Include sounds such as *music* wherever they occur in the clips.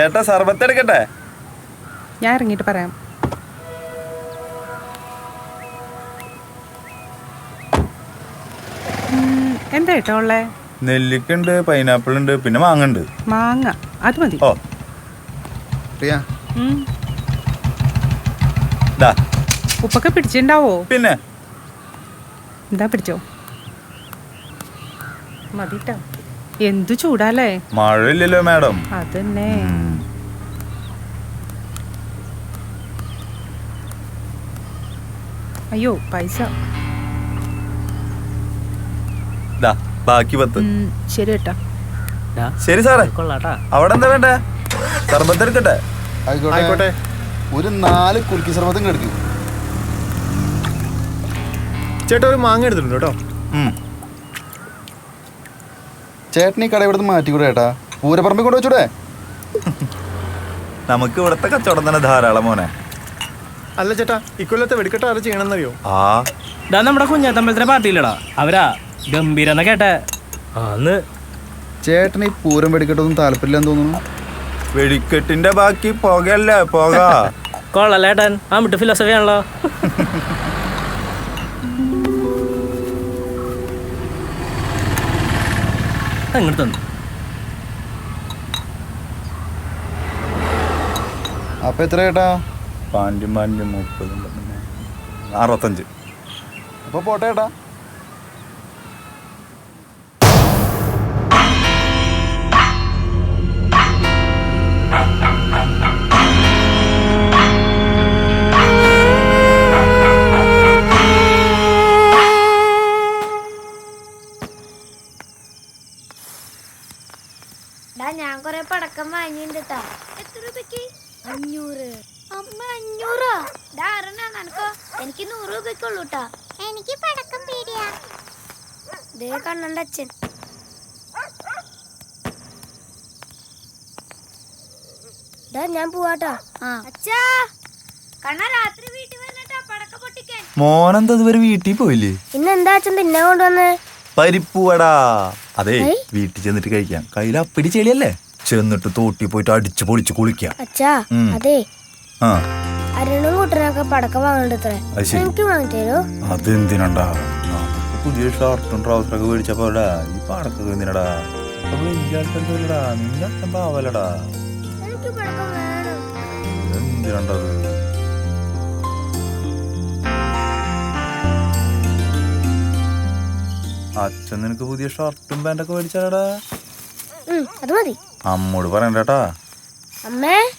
ചേട്ടാ സർബത്ത് എടുക്കട്ടെ? ഞാൻ ഇറങ്ങിയിട്ട് പറയാം. എന്താ കേട്ടോ ഉള്ളേ? നെല്ലിക്കുണ്ട് പൈനാപ്പിൾ ഉണ്ട് പിന്നെ മാങ്ങ ഉണ്ട് മാങ്ങ. അത് മതി. ഓ. പ്രിയ. ദാ. ഉപ്പൊക്കെ പിടിച്ചിണ്ടാവോ പിന്നെ? എന്താ പിടിച്ചോ? മതിട്ടോ. എന്തു ചൂടാലേ മഴയില്ലല്ലോ മാഡം. അതന്നെ. അയ്യോ പൈസ. ദാ ബാക്കി പത്ത്. ശരി കേട്ടാ ശരി സാറേ. കൊള്ളാട്ടാ. അവിടെ എന്താ വേണ്ടേ? സർബത്ത് എടുക്കട്ടെ ആയിക്കോട്ടെ. ഒരു നാല് കുൽക്കി സർബത്തും കെടുക്കും ചേട്ടാ ഒരു മാങ്ങ എടുത്തിട്ടുണ്ട് കേട്ടോ. ചേട്ടൻ ഈ കട ഇവിടുന്ന് മാറ്റിക്കൂടെ ചേട്ടാ പൂരപ്പറമ്പിൽ കൊണ്ട് വെച്ചൂടെ? നമുക്ക് ഇവിടുത്തെ കച്ചവടം തന്നെ ധാരാളം മോനെ. അല്ല ചേട്ടാ ഇക്കൊല്ലത്തെ വെടിക്കെട്ട് ആരും ചെയ്യണമെന്നറിയോ? ആ. ഇതാ നമ്മുടെ കുഞ്ഞാത്തമ്പലത്തിലെ പാർട്ടിയിലടാ. അവരാ ഗംഭീരന്ന കേട്ടെ. അന്ന് ചേട്ടന് ഈ പൂരം വെടിക്കെട്ടൊന്നും താല്പര്യമില്ലെന്ന് തോന്നുന്നു. വെടിക്കെട്ടിന്റെ ബാക്കി പുകയല്ലേ പുക? കൊള്ളല്ലേട്ടൻ ആ മിട്ട് ഫിലോസഫി ആണല്ലോ. *laughs* അങ്ങോട്ട് തന്നു അപ്പൊ എത്ര കേട്ടാ പാന്റും പാന്റും മുപ്പതും അറുപത്തഞ്ച്. അപ്പൊ പോട്ടെ മോനെന്താ ഇതുവരെ വീട്ടിൽ പോയില്ലേ? ഇന്നെന്താ അച്ഛൻ തിന്നാൻ കൊണ്ടുവന്ന്? പരിപ്പുവടാ അതെ വീട്ടിൽ ചെന്നിട്ട് കഴിക്കാം. കയ്യിൽ അപ്പിടി ചെളിയല്ലേ? ചെന്നിട്ട് തോട്ടി പോയിട്ട് അടിച്ചു പൊളിച്ച് കുളിക്കാം. അച്ഛാ. അതെ. ആ. അരുണും കൂട്ടനൊക്കെ പടക്കം വാങ്ങണ്ടത്രേ അത് ശരി. എനിക്ക് വാങ്ങിത്തരോ അതെന്തിനണ്ടാ? പുതിയ ഷർട്ടും ട്രൗസറൊക്കെ ഈ പടക്കൊക്കെ എന്തിനടാ? നിന്റെ പാവലടാ. എന്തിനണ്ടത്? അച്ഛൻ നിനക്ക് പുതിയ ഷർട്ടും പാന്റൊക്കെ മേടിച്ചാലടാ അത് മതി. അമ്മോട് പറയണ്ടേട്ടാ. അമ്മേ.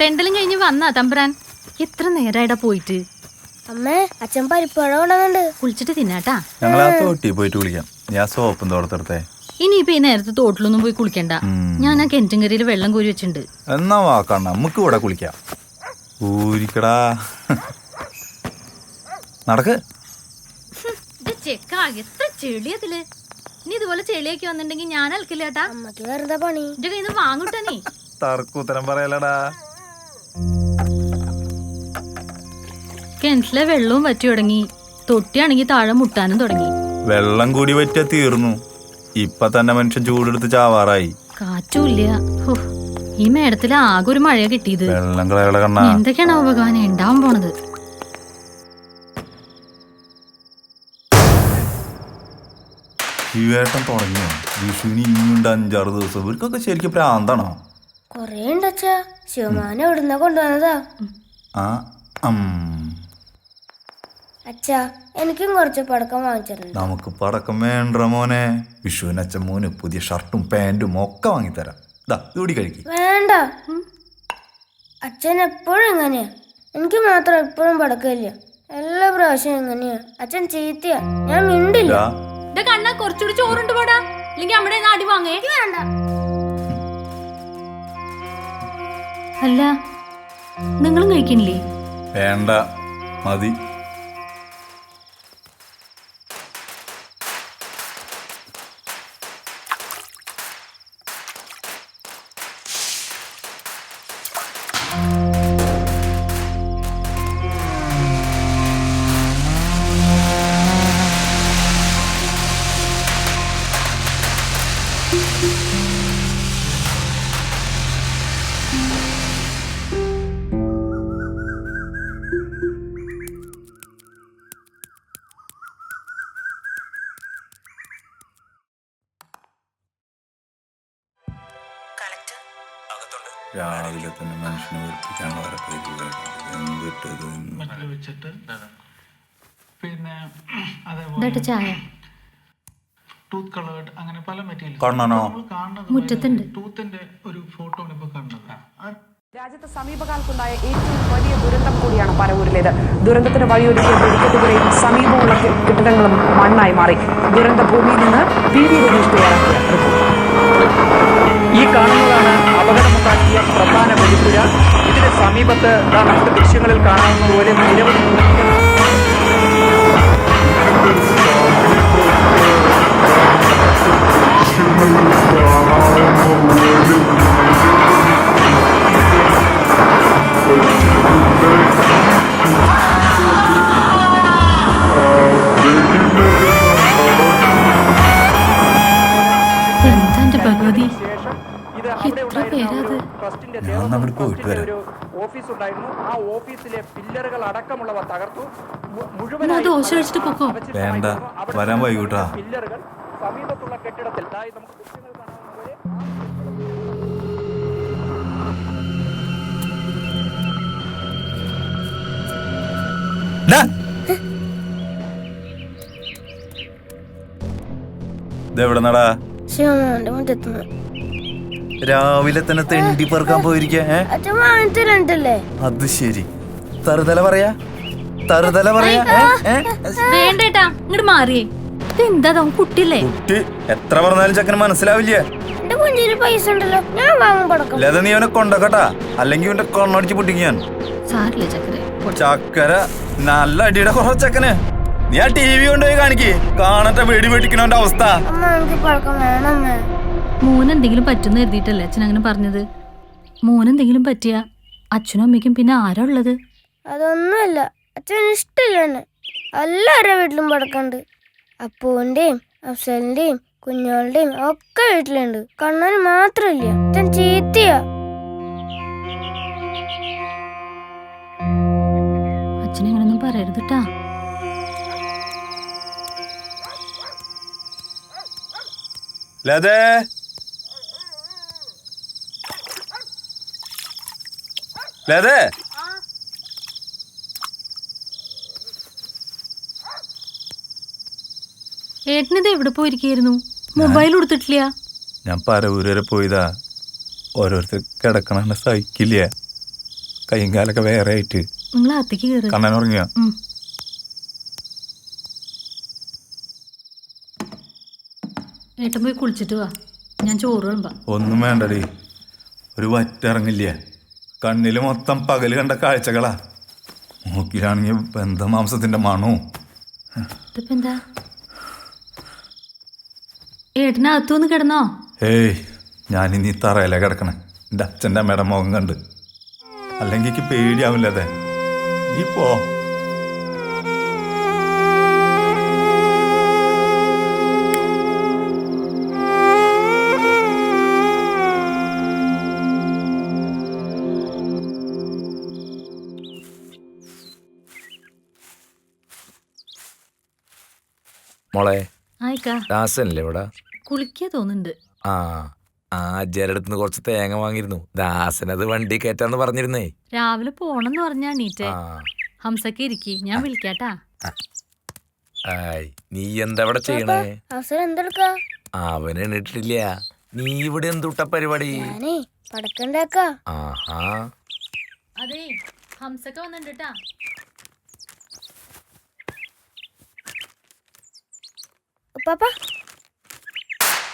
തെണ്ടലും കഴിഞ്ഞ് വന്നാ തമ്പുരാൻ. എത്ര നേരായിടാ പോയിട്ട്. അമ്മേ അച്ഛൻ പരിപ്പുഴ കൊണ്ടുവന്നുണ്ട് കുളിച്ചിട്ട് തിന്നാട്ടാ. ഞങ്ങൾ ആ തോട്ടി പോയിട്ട് കുളിക്കാം. ഞാൻ സോപ്പും തോർത്തെടുത്തേ ഇനിയിപ്പോ ഈ നേരത്തെ തോട്ടിലൊന്നും പോയി കുളിക്കണ്ട. ഞാൻ ആ കിണറ്റുംകരയിൽ വെള്ളം കോരി വെച്ചിട്ടുണ്ട്. എന്നാ വാക്കണ്ട നമുക്ക് ഇവിടെ കുളിക്കാം. ഊരിക്കടാ. നടക്ക്. ഇത് ചെക്കാ എത്ര ചെളിയതിൽ നീ ഇതുപോലെ ചെളിയൊക്കെ വന്നിട്ടുണ്ടെങ്കിൽ ഞാൻ അൽക്കില്ലാട്ടാ അമ്മയ്ക്ക് വെറുതെ പണി. എന്റെ കയ്യിൽ നിന്ന് വാങ്ങൂട്ടാ നീ. തർക്കൂത്തരം പറയലടാ. കിണറ്റിലെ വെള്ളവും വറ്റി തുടങ്ങി. തൊട്ടിയാണെങ്കിൽ താഴെ മുട്ടാനും തുടങ്ങി. വെള്ളം കൂടി പറ്റിയ തീർന്നു. ഇപ്പൊ തന്നെ മനുഷ്യൻ ചൂടെടുത്ത് ചാവാറായി. കാറ്റുമില്ല ഹോ, ഈ മേടത്തിൽ ആകെ ഒരു മഴ കിട്ടിയത്. വെള്ളം കളയുടെ കണ്ണാ. എന്തൊക്കെയാണ് ഭഗവാൻ ഉണ്ടാവാൻ പോണത്? ശിവേട്ടൻ തുടങ്ങിയോ വിഷുവിന് ഇനിയുണ്ട് അഞ്ചാറ് ദിവസം. ഇവർക്കൊക്കെ ശരിക്കും പ്രാന്താണോ? കൊറേ ഉണ്ടച്ചാ ശിവമാൻ ശിവമാന എവിടുന്ന കൊണ്ടുവന്നതാ? ആ അം. അച്ഛാ എനിക്കും കുറച്ച് പടക്കം വാങ്ങിച്ചിട്ടുണ്ട്. നമുക്ക് പടക്കം വേണ്ട മോനെ. വിഷുവിന് അച്ഛൻ മോന് പുതിയ ഷർട്ടും പാന്റും ഒക്കെ വാങ്ങിത്തരാം. ദാ ഇവിടെ കഴിക്കും. വേണ്ട. അച്ഛൻ എപ്പോഴും എങ്ങനെയാ എനിക്ക് മാത്രം എപ്പോഴും പടക്കമില്ല. എല്ലാ പ്രാവശ്യം എങ്ങനെയാ അച്ഛൻ ചീത്തയാ. ഞാൻ മിണ്ടില്ല. ഇത് കണ്ണ കുറച്ചുകൂടി ചോറുണ്ട് പോടാ. അല്ലെങ്കിൽ നമ്മുടെ നാടി വാങ്ങേ. വേണ്ട. അല്ല നിങ്ങളും കഴിക്കണില്ലേ? വേണ്ട മതി. രാവിലെ തന്നെ മനുഷ്യനെ വെറുപ്പിക്കാനുള്ള ഓരോ പരിപാടി എന്തിട്ടത് മറ്റിൽ വെച്ചിട്ട് പിന്നെ അതേപോലെ ചായ. ടൂത്ത് കളേർഡ് അങ്ങനെ പല മെറ്റീരിയൽ കാണുന്നത് മുറ്റത്തുണ്ട്. ടൂത്തിന്റെ ഒരു ഫോട്ടോ ആണ് ഇപ്പൊ ആ. രാജ്യത്ത് സമീപകാലത്തുണ്ടായ ഏറ്റവും വലിയ ദുരന്തം കൂടിയാണ് പരവൂരിലേത്. ദുരന്തത്തിന് വഴിയൊരുക്കിയ വെടിക്കെട്ടുകളെയും സമീപമുള്ള കെട്ടിടങ്ങളും മണ്ണായി മാറി. ദുരന്ത ഭൂമിയിൽ നിന്ന് പി വി തയ്യാറാക്കിയ റിപ്പോർട്ട്. ഈ കാണുന്നതാണ് അപകടമുണ്ടാക്കിയ പ്രധാന വെടിപ്പുര. ഇതിന് സമീപത്ത് നമുക്ക് ദൃശ്യങ്ങളിൽ കാണാവുന്ന പോലെ നിരവധി Thank എന്താ പോയിട്ട് വരാം. ഒരു ഓഫീസ് ഉണ്ടായിരുന്നു ആ ഓഫീസിലെ പില്ലറുകൾ അടക്കമുള്ളവ തകർത്തു. മു- മുഴുവനായി ദോശ കഴിച്ചിട്ട് പൊക്കോ? വേണ്ട, അവിടെ വരാൻ വൈകൂട്ടാ. പില്ലറുകൾ സമീപത്തുള്ള കെട്ടിടത്തിൽ നമുക്ക് ദൃശ്യങ്ങൾ ശിവമാന്റെ മുറ്റത്തുനിന്ന്. രാവിലെ തന്നെ തെണ്ടി പെറുക്കാൻ പോയിരിക്കേ ഏ? അച്ഛൻ അത് ശരി. തറുതല പറയാ? തറുതല പറയാ? വേണ്ടേട്ടാ ഇങ്ങോട്ട് മാറിയേ. എന്താ അവൻ കുട്ടിയല്ലേ? കുട്ടി എത്ര പറഞ്ഞാലും ചക്കന് മനസ്സിലാവില്ല. പൈസ ഉണ്ടല്ലോ ഞാൻ നീ അവനെ കൊണ്ടക്കട്ടാ. അല്ലെങ്കിൽ ഇവന്റെ കൊണ്ണടിച്ച് ചക്കര നല്ല അടിയുടെ കുറവ് ചക്കന്. നീ ആ ടി വി കൊണ്ടുപോയി കാണിക്ക്. കാണട്ടെ വെടി വെടിക്കണവന്റെ അവസ്ഥ. എന്തെങ്കിലും പറ്റുന്ന എഴുതിയിട്ടല്ലേ അച്ഛൻ അങ്ങനെ പറഞ്ഞത്? മോനെന്തെങ്കിലും പറ്റിയ അച്ഛനും അമ്മയ്ക്കും പിന്നെ ആരാ ഉള്ളത്? അതൊന്നുമല്ല. അച്ഛന് ഇഷ്ടമില്ല എന്നെ എല്ലാവരുടെ വീട്ടിലും പടക്കമുണ്ട് അപ്പൂവിന്റെയും അഫ്സലിന്റെയും കുഞ്ഞോളുടെയും ഒക്കെ വീട്ടിലുണ്ട്. കണ്ണന് മാത്രമില്ല. അച്ഛൻ ചീത്തയാ. അച്ഛനെങ്ങനൊന്നും പറയരുത് ലതേ. ലതേ ഏട്ടനിത് എവിടെ പോയിരിക്കായിരുന്നു മൊബൈൽ കൊടുത്തിട്ടില്ല. ഞാൻ പരവൂര് വരെ പോയതാ. ഓരോരുത്തർ കിടക്കണ സഹിക്കില്ല കൈയും കാലൊക്കെ വേറെ ആയിട്ട്. നിങ്ങൾ അകത്തേക്ക് കയറി. കണ്ണൻ ഉറങ്ങിയ. ഏട്ടൻ പോയി കുളിച്ചിട്ട് വാ. ഞാൻ ചോറ് ഒന്നും വേണ്ടടി. ഒരു വറ്റിറങ്ങില്ല കണ്ണിൽ മൊത്തം പകൽ കണ്ട കാഴ്ചകളാ. മൂക്കിലാണെങ്കിൽ ബന്ധമാംസത്തിന്റെ മണവും ഇതിപ്പോ ഏട്ടനകത്തുനിന്ന് കിടന്നോ? ഏയ് ഞാനിനി തറയില കിടക്കണേ. എന്റെ അച്ഛന്റെ അമ്മയുടെ മുഖം കണ്ട്. അല്ലെങ്കിൽ പേടിയാവില്ല പേടിയാവില്ലതെ. നീ പോ. മോളെ ആയിക്കാ. ദാസനല്ലേ ഇവിടെ? കുളിക്കാ തോന്നുന്നുണ്ട്. ആ ആ നിന്ന് കുറച്ച് തേങ്ങ വാങ്ങിയിരുന്നു. ദാസനത് വണ്ടി കയറ്റാന്ന് പറഞ്ഞിരുന്നേ. രാവിലെ പോണെന്ന് പറഞ്ഞാ നീറ്റേ. ആ. ഹംസക്ക് ഇരിക്കി ഞാൻ വിളിക്കാട്ടാ. ആയ് നീ എന്താ ഇവിടെ ചെയ്യണേ? അഫ്സൽ എന്തെടുക്കാ? അവൻ എണ്ണിട്ടില്ല നീ ഇവിടെ എന്തുട്ട പരിപാടി? ഞാനേ പടക്കം ആഹാ. അതെ ഹംസക്ക വന്നിട്ടാ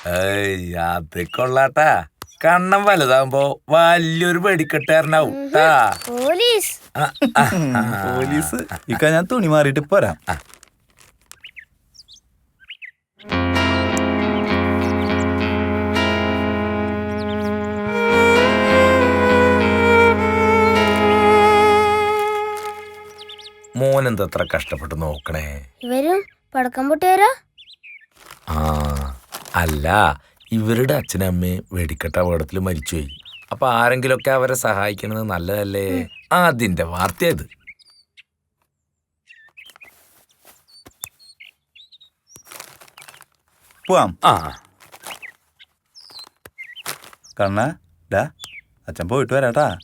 ഏയ് അത് കൊള്ളാട്ടാ. കണ്ണം വലുതാകുമ്പോ വലിയൊരു വെടിക്കെട്ടാരനാവും പോലീസ്. ആ, ആ, ആ. പോലീസ്. ഇക്ക ഞാൻ തുണി മാറിയിട്ട് പോരാ. മോനെന്തത്ര കഷ്ടപ്പെട്ട് നോക്കണേ? ഇവരും പടക്കം പൊട്ടിയാരാ ആ അല്ല ഇവരുടെ അച്ഛനും അമ്മയും വെടിക്കെട്ട അപകടത്തിൽ മരിച്ചുപോയി. അപ്പൊ ആരെങ്കിലുമൊക്കെ അവരെ സഹായിക്കണത് നല്ലതല്ലേ? അതിന്റെ വാർത്തയത് പോവാം. ആ. കണ്ണ ഡാ അച്ഛൻ പോയിട്ട് വരാട്ടാ.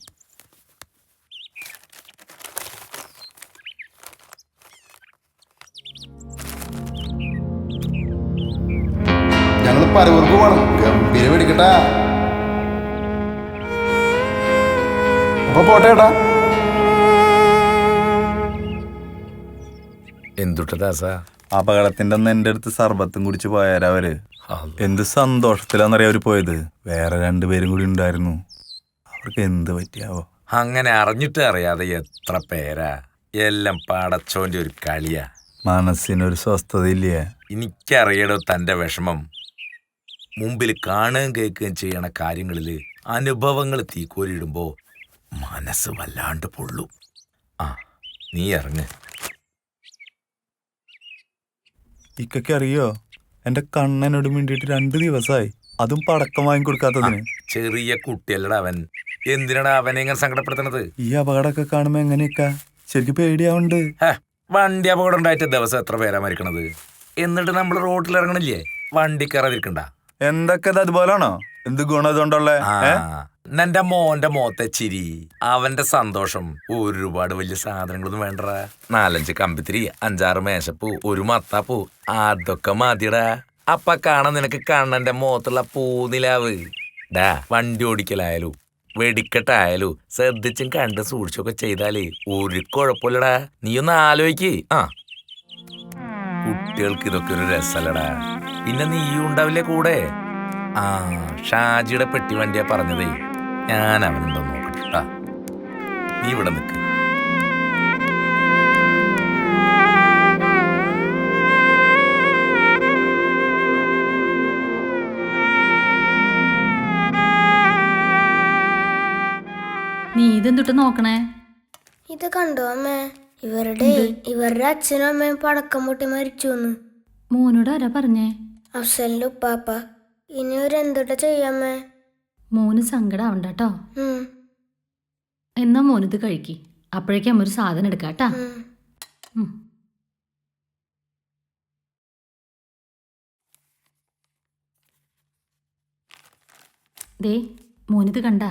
പരവൂർക്ക് പോകണം ഗംഭീര വെടിക്കട്ടാ അപ്പൊ പോട്ടെ ഏട്ടാ. എന്തുട്ട ദാസ? അപകടത്തിന്റെ അന്ന് എന്റെ അടുത്ത് സർബത്തും കുടിച്ച് പോയാരാ അവർ. എന്ത് സന്തോഷത്തിലാന്നറിയാ അവർ പോയത്? വേറെ രണ്ടുപേരും കൂടി ഉണ്ടായിരുന്നു. അവർക്ക് എന്ത് പറ്റിയാവോ? അങ്ങനെ അറിഞ്ഞിട്ട് അറിയാതെ എത്ര പേരാ? എല്ലാം പടച്ചോന്റെ ഒരു കളിയാ. മനസ്സിനൊരു സ്വസ്ഥതയില്ലേ? എനിക്കറിയടോ തന്റെ വിഷമം. മുമ്പിൽ കാണുകയും കേൾക്കുകയും ചെയ്യണ കാര്യങ്ങളിൽ അനുഭവങ്ങൾ തീക്കോരിടുമ്പോ മനസ്സ് വല്ലാണ്ട് പൊള്ളും. ആ നീ ഇറങ്ങ്. ഇക്കൊക്കെ അറിയോ? എന്റെ കണ്ണനോട് വേണ്ടിയിട്ട് രണ്ട് ദിവസമായി അതും പടക്കം വാങ്ങിക്കൊടുക്കാത്തതിന് ചെറിയ കുട്ടിയല്ലടാ അവൻ. എന്തിനാണ് അവനെ ഇങ്ങനെ സങ്കടപ്പെടുത്തണത് ഈ അപകടമൊക്കെ കാണുമ്പോ എങ്ങനെയൊക്കെ? ശരിക്കും പേടിയാവുണ്ട്. ഹേ, വണ്ടി അപകടം ഉണ്ടായിട്ട് ദിവസം എത്ര പേരാ മരിക്കണത്? എന്നിട്ട് നമ്മൾ റോഡിൽ ഇറങ്ങണില്ലേ വണ്ടി കയറാതിരിക്കണ്ട. എന്തൊക്കെ അതുപോലാണോ? എന്ത് ഗുണം ഇതുകൊണ്ടുള്ള? എന്റെ മോന്റെ മോത്തെ ചിരി. അവന്റെ സന്തോഷം. ഒരുപാട് വലിയ സാധനങ്ങളൊന്നും വേണ്ടടാ. നാലഞ്ച് കമ്പിത്തിരി അഞ്ചാറ് മേശപ്പൂ ഒരു മത്താപ്പൂ അതൊക്കെ മതിടാ അപ്പ കാണാൻ നിനക്ക് കണ്ണന്റെ മുഖത്തുള്ള പൂനിലാവ്. ഡാ വണ്ടി ഓടിക്കലായാലും വെടിക്കെട്ടായാലും ശ്രദ്ധിച്ചും കണ്ടും സൂക്ഷിച്ചൊക്കെ ചെയ്താലേ ഒരു കുഴപ്പമില്ലടാ. നീ ഒന്ന് ആലോചിക്ക്. ആ. കുട്ടികൾക്ക് ഇതൊക്കെ ഒരു രസമല്ലടാ പിന്നെ നീ ഉണ്ടാവില്ലേ കൂടെ? ആ ഷാജിയുടെ പെട്ടി വണ്ടിയാ പറഞ്ഞതേ. ഞാൻ അവനുണ്ടോ നോക്കട്ടെ ട്ടാ. നീ ഇവിടെ നിൽക്ക് നീ ഇതെന്തുട്ട് നോക്കണേ? ഇത് കണ്ടോ അമ്മേ? ഇവരുടെ ഇവരുടെ അച്ഛനും അമ്മയും പടക്കം പൊട്ടി മരിച്ചു മോനോട് ആരാ പറഞ്ഞേ? അഫ്സലിന്റെ ഉപ്പാപ്പ. ഇനി ഇവരെന്തുട്ട ചെയ്യാമേ? മോന് സങ്കടാവണ്ട കേട്ടോ ഉം, എന്നാ മോനിത് കഴിക്കി. അപ്പോഴേക്കും അമ്മ ഒരു സാധനം എടുക്കാട്ടാ. ഉം. ദേ മോനിത് കണ്ടാ.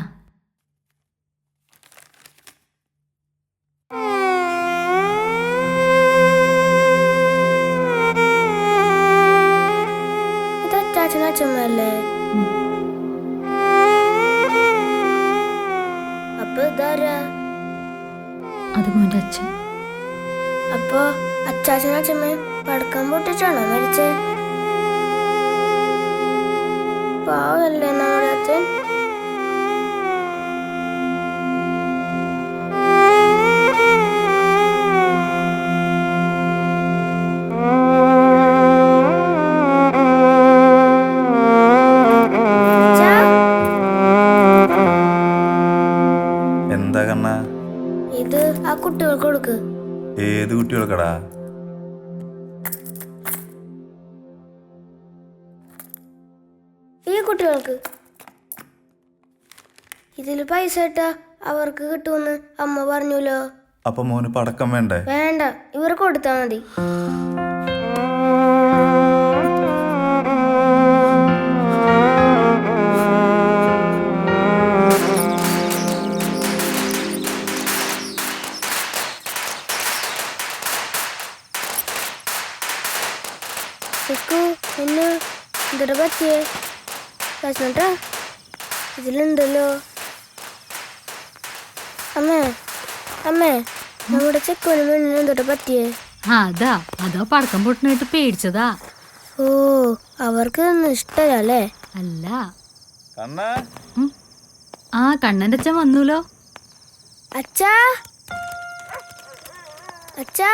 ഏത് കുട്ടികൾക്കടാ? ഈ കുട്ടികൾക്ക്. ഇതിൽ പൈസ ഇട്ടാ അവർക്ക് കിട്ടുമെന്ന് അമ്മ പറഞ്ഞല്ലോ. അപ്പൊ മോന് പടക്കം വേണ്ടേ? വേണ്ട ഇവർക്ക് കൊടുത്താ മതി. പ്രശ്നട്ടാ ഇതിലുണ്ടല്ലോ അമ്മേ അമ്മേ നമ്മുടെ ചെക്കോന് പെണ്ണിന് എന്തൊരു പറ്റിയേ? അതാ അതാ പടക്കം പൊട്ടിനായിട്ട് പേടിച്ചതാ. ഓ അവർക്ക് ഇഷ്ടല്ലേ ഇഷ്ടമല്ല? അല്ല. ഉം. ആ കണ്ണന്റെ അച്ഛൻ വന്നൂലോ? അച്ഛാ? അച്ഛാ?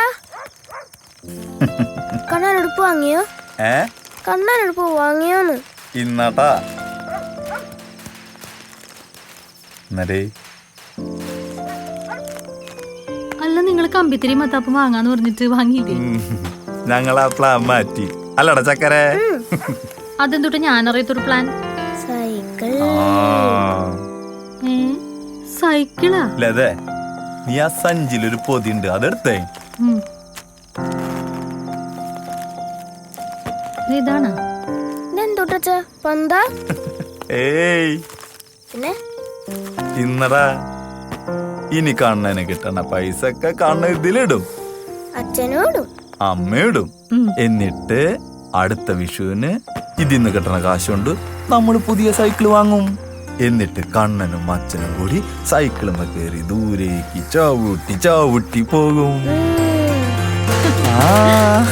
*laughs* കണ്ണാനടുപ്പ് വാങ്ങിയോ ഏ? കണ്ണാനടുപ്പ് വാങ്ങിയോന്ന് ഇന്നാട്ടാ? എന്നരേ അല്ല നിങ്ങൾ കമ്പിത്തിരി മത്താപ്പം വാങ്ങാന്ന് പറഞ്ഞിട്ട് വാങ്ങിയില്ലേ? ഞങ്ങൾ ആ പ്ലാൻ മാറ്റി. അല്ലട ചക്കരെ. അതെന്തൊട്ട് ഞാൻ അറിയത്തൊരു പ്ലാൻ സൈക്കിൾ സൈക്കിളാ? ലതേ നീ ആ സഞ്ചിലൊരു പൊതിയുണ്ട് അതെടുത്തേ. ഉം. ഇത് ഇതാണോ *laughs* ഏയ്. പിന്നെ? ഇന്നടാ. ഇനി കണ്ണന് കിട്ടണ പൈസ ഒക്കെ കണ്ണ് ഇതിലിടും. അച്ഛനോടും. അമ്മയിടും. എന്നിട്ട് അടുത്ത വിഷുവിന് ഇതിന്ന് കിട്ടണ കാശുകൊണ്ട് നമ്മൾ പുതിയ സൈക്കിൾ വാങ്ങും. എന്നിട്ട് കണ്ണനും അച്ഛനും കൂടി സൈക്കിളും കയറി ദൂരേക്ക് ചവിട്ടി ചവിട്ടി പോകും. ആ.